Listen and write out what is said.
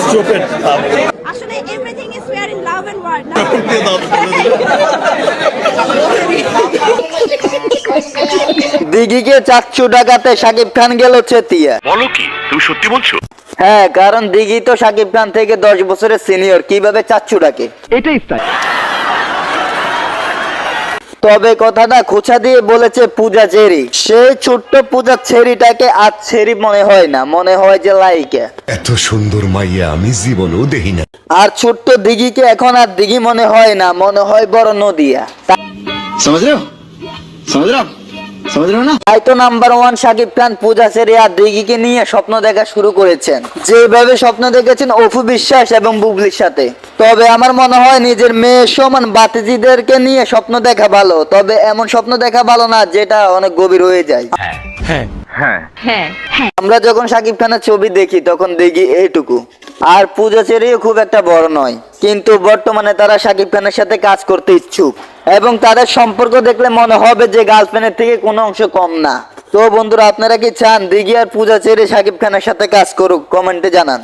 stupid. আসলে everything is fair in love and war না। দিঘিকে চারশো টাকাতে সাকিব খান গেল চেতিয়া বলো কি তুমি সত্যি বলছো হ্যাঁ কারণ দিঘি তো সাকিব খান থেকে দশ বছরের সিনিয়র কীভাবে চাচ্ছু ডাকে এটাই তাই তবে কথাটা খোঁচা দিয়ে বলেছে পূজা চেরি। সেই ছোট্ট পূজা ছেরিটাকে আর ছেরি মনে হয় না মনে হয় যে লাইকে। এত সুন্দর মাইয়া আমি জীবনেও দেখি না। আর ছোট্ট দিঘিকে এখন আর দিঘি মনে হয় না মনে হয় বড় নদিয়া। সমুদ্র সমুদ্র যেভাবে স্বপ্ন দেখেছেন অফু বিশ্বাস এবং বুবলির সাথে। তবে আমার মনে হয় নিজের মেয়ে সমান বাতিজিদেরকে নিয়ে স্বপ্ন দেখা ভালো। তবে এমন স্বপ্ন দেখা ভালো না যেটা অনেক গভীর হয়ে যায়। হ্যাঁ, হ্যাঁ। হ্যাঁ। আমরা যখন সাকিব খানের ছবি দেখি তখন দেখি এইটুকু। আর পূজা খুব একটা বড় নয়। কিন্তু বর্তমানে তারা সাকিব খানের সাথে কাজ করতে ইচ্ছুক। এবং তাদের সম্পর্ক দেখলে মনে হবে যে গার্লফ্রেন্ডের থেকে কোনো অংশ কম না। তো বন্ধুরা, আপনারা কি চান? দিঘি আর পূজা চেরি সাকিব খানের সাথে কাজ করুক? কমেন্টে জানান।